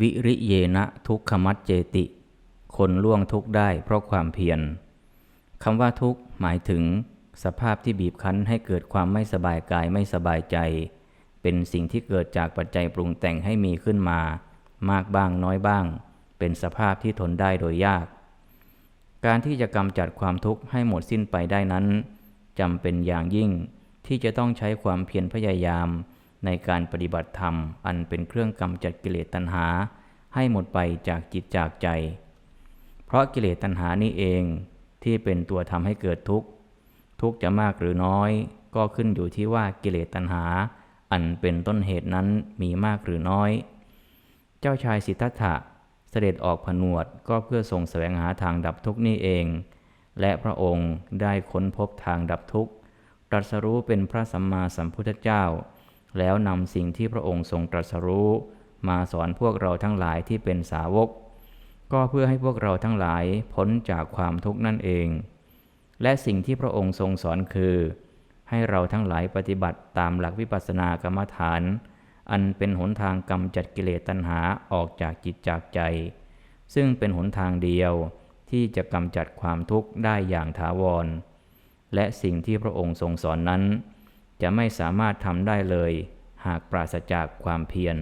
วิริเยนะทุกขมัจเจติ คนล่วงทุกได้เพราะความเพียรคำว่าทุกหมายถึง สภาพที่บีบคั้นให้เกิดความไม่สบายกายไม่สบายใจ เป็นสิ่งที่เกิดจากปัจจัยปรุงแต่งให้มีขึ้นมา มากบ้างน้อยบ้าง เป็นสภาพที่ทนได้โดยยาก การที่จะกำจัดความทุกข์ให้หมดสิ้นไปได้นั้นจำเป็นอย่างยิ่งที่จะต้องใช้ความเพียรพยายาม ในการปฏิบัติธรรม อันเป็นเครื่องกำจัดกิเลสตัณหา ให้หมดไปจากจิตจากใจ เพราะกิเลสตัณหานี้เองที่เป็นตัวทำให้เกิดทุกข์ ทุกข์จะมากหรือน้อย ก็ขึ้นอยู่ที่ว่ากิเลสตัณหา อันเป็นต้นเหตุนั้นมีมากหรือน้อย เจ้าชายสิทธัตถะเสด็จออกผนวดก็เพื่อทรงแสวงหาทางดับทุกข์นี้เอง และพระองค์ได้ค้นพบทางดับทุกข์ ตรัสรู้เป็นพระสัมมาสัมพุทธเจ้า แล้วนำสิ่งที่พระองค์ทรงตรัสรู้มาสอนพวกเราทั้งหลายที่เป็นสาวก ก็เพื่อให้พวกเราทั้งหลายพ้นจากความทุกข์นั่นเอง และสิ่งที่พระองค์ทรงสอนคือ ให้เราทั้งหลายปฏิบัติตามหลักวิปัสสนากรรมฐาน อันเป็นหนทางกำจัดกิเลสตัณหาออกจากจิตจากใจ ซึ่งเป็นหนทางเดียวที่จะกำจัดความทุกข์ได้อย่างถาวร และสิ่งที่พระองค์ทรงสอนนั้น จะไม่สามารถทำได้เลย หากปราศจากความเพียร